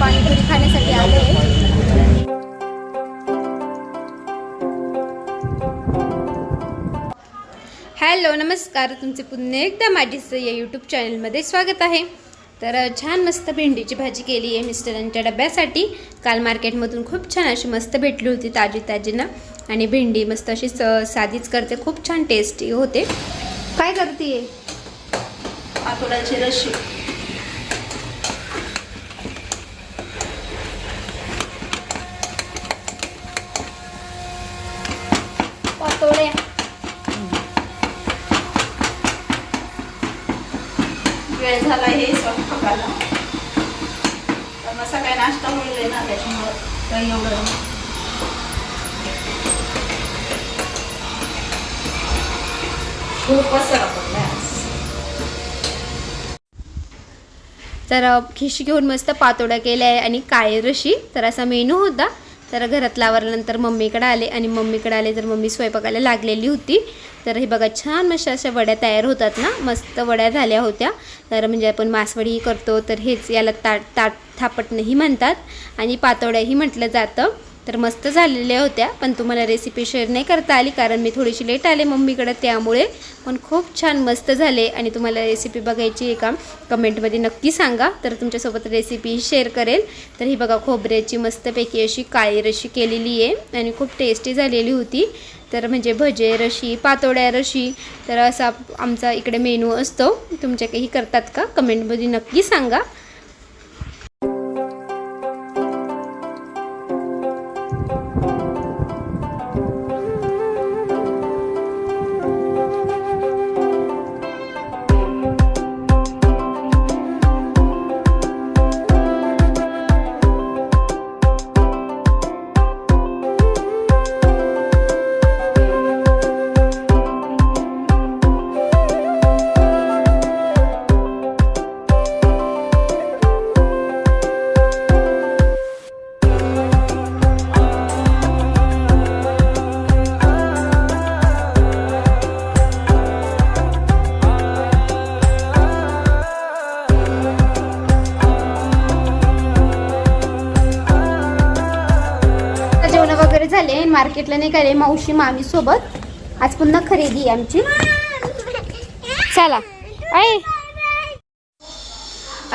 पाणीपुरी खाण्यासाठी आले हॅलो नमस्कार. तुमचे पुन्हा एकदा माझीच या यूट्यूब चॅनलमध्ये स्वागत आहे. तर छान मस्त भेंडीची भाजी केली आहे मिस्टरांच्या डब्यासाठी. काल मार्केटमधून खूप छान अशी मस्त भेटली होती ताजी ताजी ना आणि भेंडी मस्त अशी स साधीच करते. खूप छान टेस्टी होते. काय करते? पातोड्याची रशी. वेळ झाला हे स्वयंपाकाला. तर मग सकाळी नाश्ता होईल ना त्याच्यामुळं काही एवढं नाही. खूप पसारा पडलाय तर खिशी घेऊन मस्त पातोड्या केल्या आहे आणि काळी रशी तर असा मेनू होता. तर घरात लावल्यानंतर मम्मीकडे आले आणि मम्मीकडे आले तर मम्मी स्वयंपाकाला लागलेली होती. तर हे बघा छान मशा अशा वड्या तयार होतात ना? मस्त वड्या झाल्या होत्या. तर म्हणजे आपण मासवडीही करतो तर हेच याला ताट ताट थापटणंही म्हणतात आणि पातोड्याही म्हटलं जातं. तर मस्त झालेल्या होत्या पण तुम्हाला रेसिपी शेअर नाही करता आली कारण मी थोडीशी लेट आले मम्मीकडे त्यामुळे पण खूप छान मस्त झाले. आणि तुम्हाला रेसिपी बघायची आहे का कमेंटमध्ये नक्की सांगा. तर तुमच्यासोबत रेसिपी शेअर करेल. तर ही बघा खोबऱ्याची मस्तपैकी अशी काळी रशी केलेली आहे आणि खूप टेस्टी झालेली होती. तर म्हणजे भजे रशी पातोड्या रशी तर असा आमचा इकडे मेनू असतो. तुमच्या काही करतात का? कमेंटमध्ये नक्की सांगा. मार्केटला निघाले मावशी मामी सोबत? आज पुन्हा खरेदी आहे आमची. चला. आहे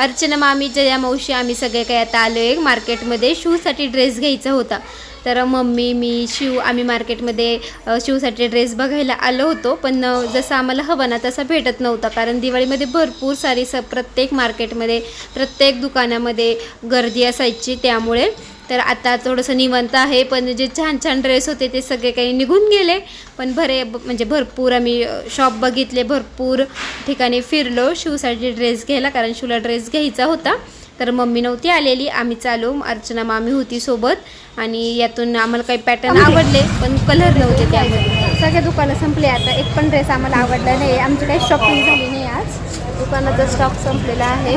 अर्चना मामी जया मावशी आम्ही सगळे काही आता आलो आहे मार्केटमध्ये शूसाठी ड्रेस घ्यायचा होता. तर मम्मी मी शिव आम्ही मार्केटमध्ये शिवसाठी ड्रेस बघायला आलो होतो. पण जसं आम्हाला हवं ना तसा भेटत नव्हता. कारण दिवाळीमध्ये भरपूर सारी स प्रत्येक मार्केटमध्ये प्रत्येक दुकानामध्ये गर्दी असायची त्यामुळे. तर आता थोडंसं निवंत आहे पण जे छान छान ड्रेस होते ते सगळे काही निघून गेले. पण भरे म्हणजे भरपूर आम्ही शॉप बघितले भरपूर ठिकाणी फिरलो. शिवसाठी ड्रेस घ्यायला कारण शिवला ड्रेस घ्यायचा होता. तर मम्मी नव्हती आलेली आम्ही चालू. अर्चना मामी होती सोबत. आणि यातून आम्हाला काही पॅटर्न आवडले पण कलर नव्हते त्यामध्ये. सगळे दुकानं संपले आता. एक पण ड्रेस आम्हाला आवडला नाही. आमची काही शॉपिंग झाली नाही आज. दुकानाचा स्टॉक संपलेला आहे.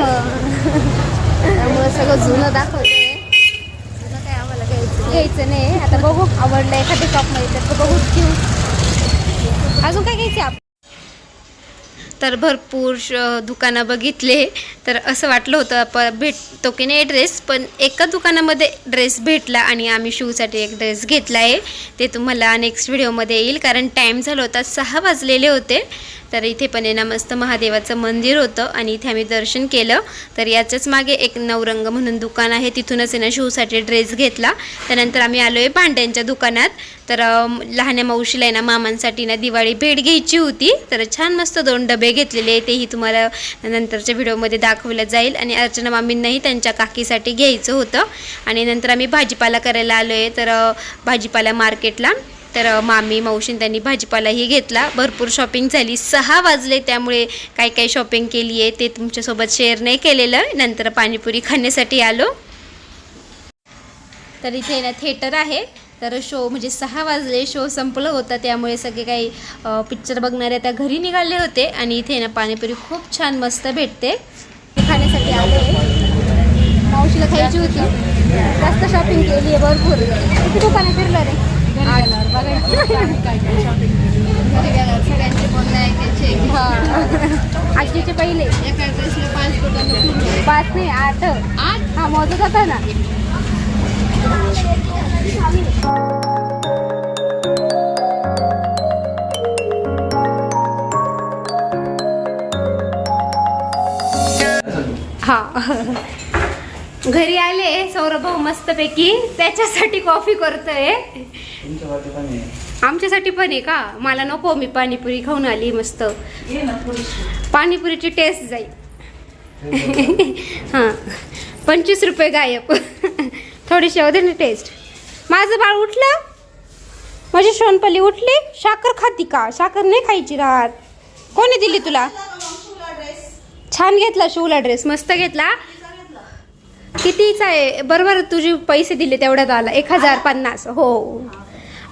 त्यामुळे सगळं जुनं दाखवते आम्हाला घ्यायचं नाही. आता बघू आवडलं एखादी शॉपमध्ये तर तो बघूच घेऊ. अजून काय घ्यायचे आप तर भरपूर श दुकानं बघितले. तर असं वाटलं होतं प भेटतो की नाही ड्रेस पण एका दुकानामध्ये ड्रेस भेटला आणि आम्ही शूसाठी एक ड्रेस घेतला आहे. ते तुम्हाला नेक्स्ट व्हिडिओमध्ये येईल कारण टाईम झाला होता सहा वाजलेले होते. तर इथे पण आहे ना मस्त महादेवाचं मंदिर होतं आणि इथे आम्ही दर्शन केलं. तर याच्याच मागे एक नवरंग म्हणून दुकान आहे. तिथूनच आहे ना शूसाठी ड्रेस घेतला. त्यानंतर आम्ही आलो आहे भांड्यांच्या दुकानात. तर लहान्या मावशीला आहे ना मामांसाठी ना दिवाळी भेट घ्यायची होती. तर छान मस्त दोन डबे घेतलेले तेही तुम्हाला नंतरच्या व्हिडिओमध्ये दाखवलं जाईल. आणि अर्चना मामींनाही त्यांच्या काकीसाठी घ्यायचं होतं. आणि नंतर आम्ही भाजीपाला करायला आलो आहे तर भाजीपाला मार्केटला. तर मामी मावशीन त्यांनी भाजीपालाही घेतला. भरपूर शॉपिंग झाली. सहा वाजले त्यामुळे काय काय शॉपिंग केली आहे. ते तुमच्यासोबत शेअर नाही केलेलं. नंतर पाणीपुरी खाण्यासाठी आलो. तर इथे ना थिएटर आहे. तर शो म्हणजे सहा वाजले शो संपलं होता. त्यामुळे सगळे काही पिक्चर बघणारे आता घरी निघाले होते. आणि इथे ना पाणीपुरी खूप छान मस्त भेटते. खाण्यासाठी आले मावशीला खायची होती. जास्त शॉपिंग केली आहे भरपूर. किती दुकानं फिरलं रे? सगळ्यांचे बोलणं ऐकायचे हा. आजीचे पहिले. एका ड्रेसला पाच दुकानं फिरले. पाच नाही आठ. आठ हा मोजत होता ना. हा. घरी आले सौरभ भाऊ मस्तपैकी. त्याच्यासाठी कॉफी करतोय. आमच्यासाठी पण आहे का? मला नको मी पाणीपुरी खाऊन आली मस्त. पाणीपुरीची टेस्ट जाईल. हां पंचवीस रुपये गायब. थोडीशी होते ना टेस्ट माझं बाळ उठलं? माझी शोनपली उठली? साखर खाती का? साखर नाही खायची राहत. कोणी दिली तुला? छान घेतला शिवला ड्रेस मस्त घेतला? कितीचा आहे? बरोबर तुझे पैसे दिले तेवढ्यात आला. एक हजार पन्नास. हो.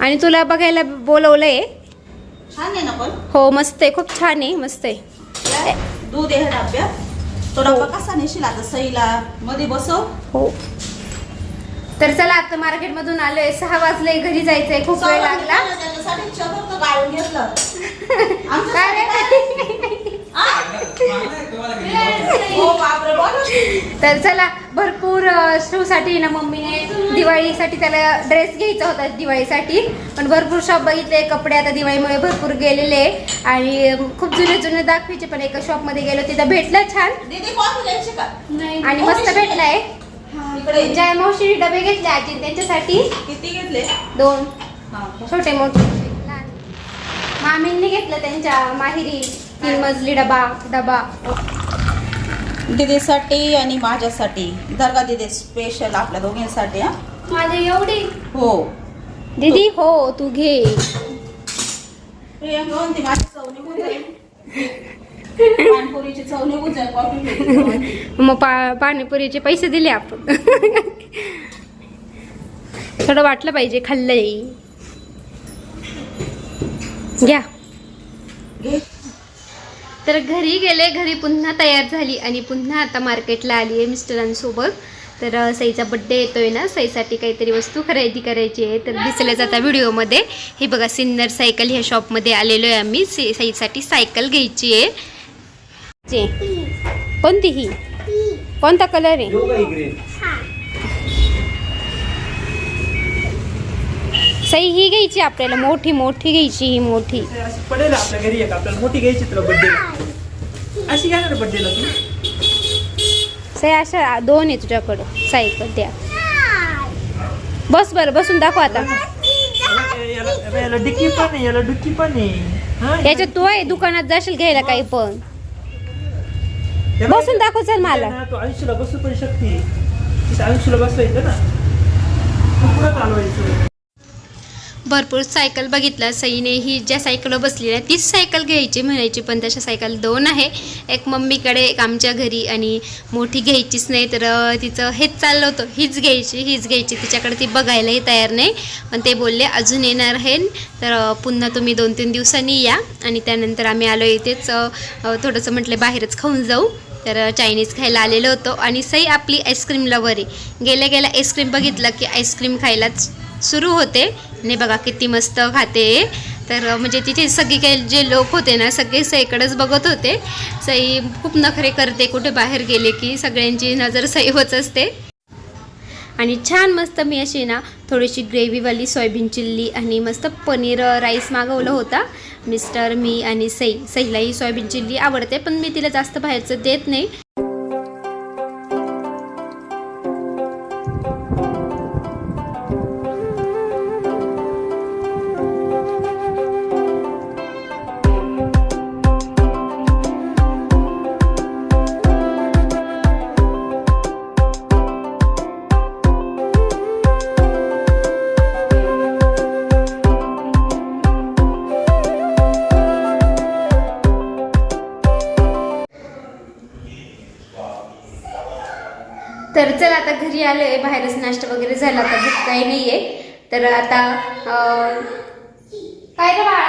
आणि तुला बघायला बोलवलंय? छान आहे ना पण? हो मस्त आहे. खूप छान आहे मस्त आहे. दूध आहे डब्यात तो हो. डब्बा कसा नेशील आता? सईला? मध्ये बसव. हो. तर चला आता मार्केटमधून आलोय. सहा वाजले घरी जायचंय. खूप वेळ लागला. काय रे? तर चला भरपूर शूसाठी ना मम्मीने दिवाळीसाठी त्याला ड्रेस घ्यायचा होता दिवाळीसाठी. पण भरपूर शॉप बघितले कपडे आता दिवाळीमुळे भरपूर गेलेले. आणि खूप जुने जुने दाखवायचे पण एका शॉपमध्ये गेलो तिथं भेटलं छान. आणि मस्त भेटलाय. जय मावशी डबे घेतले आजी त्यांच्यासाठी. किती घेतले? दोन. हा. छोटे मोठे लहान. मामींनी घेतलं त्यांच्या माहेरी. तीन मजली डबा डबा. दीदीसाठी आणि माझ्यासाठी. दर्गा दीदी स्पेशल आपल्या दोघींसाठी हा? माझी एवढी? हो. दीदी हो तू घे. प्रियंका म्हणते माझी चव निघून जाईल. पानपुरीची चव निघून जाईल कॉफी भेटली मग पा पाणीपुरीचे पैसे दिले आपण. थोडं वाटलं पाहिजे खाल्लंय घ्या. घे. तर घरी गेले घरी पुन्हा तयार झाली आणि पुन्हा आता मार्केटला आली आहे मिस्टरांसोबत. तर सईचा बड्डे येतोय ना सईसाठी काहीतरी वस्तू खरेदी करायची आहे. तर दिसल्या जाता व्हिडिओमध्ये. हे बघा सिन्नर सायकल ह्या शॉपमध्ये आलेलो आहे आम्ही. से सईसाठी सायकल घ्यायची आहे. चे. कोणती ही? कोणता कलर आहे? सई ही घ्यायची आपल्याला मोठी मोठी घ्यायची ही मोठी. अशी पडेल आपल्या घरी एक आपल्याला मोठी घ्यायची तुला बड्डे अशी घ्या ना बड्डेला तू? सई अशा दोन आहे तुझ्याकडं. सायकल द्या. बस बरं बसून दाखव आता. याला डिक्की पण आहे याला डुक्की पण आहे. हा? याच्यात तू आहे दुकानात जाशील घ्यायला काही पण. बसून दाखव चल मला. तू आयुष्याला बसू पण शकते. ना. तू पुढं चालवायचं. भरपूर सायकल बघितलं. सईने ही ज्या सायकलवर बसलेली आहे तीच सायकल घ्यायची म्हणायची पण तशा सायकल दोन आहे. एक मम्मीकडे एक आमच्या घरी आणि मोठी घ्यायचीच नाही तर तिचं हेच चाललं होतं. हीच घ्यायची हीच घ्यायची. तिच्याकडे ती बघायलाही तयार नाही. पण ते बोलले अजून येणार आहे. तर पुन्हा तुम्ही दोन तीन दिवसांनी या आणि त्यानंतर आम्ही आलो इथेच थोडंसं म्हटलं बाहेरच खाऊन जाऊ. तर चायनीज खायला आलेलो होतो आणि सई आपली आईस्क्रीम लवर आहे गेल्या गेल्या आईस्क्रीम बघितलं की आईस्क्रीम खायलाच सुरू होते. आणि बघा किती मस्त खाते तर म्हणजे तिथे सगळी काही जे लोक होते ना सगळे सईकडेच बघत होते. सई खूप नखरे करते कुठे बाहेर गेले की सगळ्यांची नजर सईवच असते. आणि छान मस्त मी अशी ना थोडीशी ग्रेव्हीवाली सोयाबीन चिल्ली आणि मस्त पनीर राईस मागवलं होता. मिस्टर मी आणि सई. सईलाही सोयाबीन चिल्ली आवडते पण मी तिला जास्त बाहेरचं देत नाही. तर चल आता घरी आलोय बाहेरच नाश्ता वगैरे झाला आता भूक काही नाहीये. तर आता काय रे बाळा.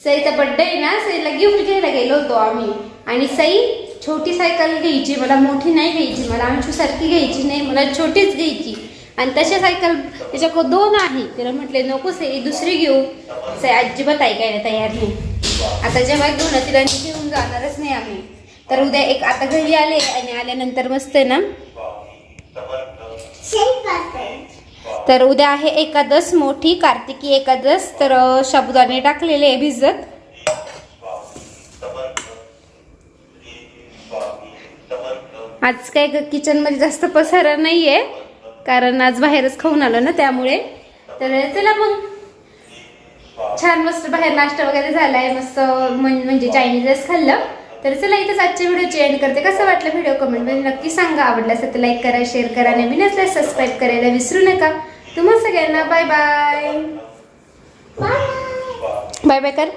सईचा बड्डे आहे ना सईला गिफ्ट घ्यायला गेलो होतो आम्ही. आणि सई छोटी सायकल घ्यायची मला मोठी नाही घ्यायची मला आमच्यासारखी घ्यायची नाही मला छोटीच घ्यायची. आणि तशा सायकल त्याच्याकडं दोन आहे. तिला म्हटले नको सई दुसरी घेऊ. सई अजिबात ऐकायला तयार नाही. आता जेव्हा घेऊन तिला घेऊन जाणारच नाही आम्ही. तर उद्या एक आता घरी आले आणि आल्यानंतर मस्त आहे ना? तर उद्या आहे एकादश मोठी कार्तिकी एकादस. तर शब्दाने टाकलेले आहे भिजत. आज काय किचनमध्ये जास्त पसारा नाहीये. कारण आज बाहेरच खाऊन आलो ना त्यामुळे. तर चला मग. छान मस्त बाहेर नाश्ता वगैरे झालाय मस्त म्हण- म्हणजे चायनीजच खाल्लं. तर चला इथंच आजच्या व्हिडिओची एंड करते. कसं वाटलं व्हिडिओ कमेंटमध्ये नक्की सांगा. आवडला असेल तर लाईक करा शेअर करा. नवीन असल्यास सबस्क्राईब करायला विसरू नका. तुम्हा सगळ्यांना बाय बाय बाय बाय कर.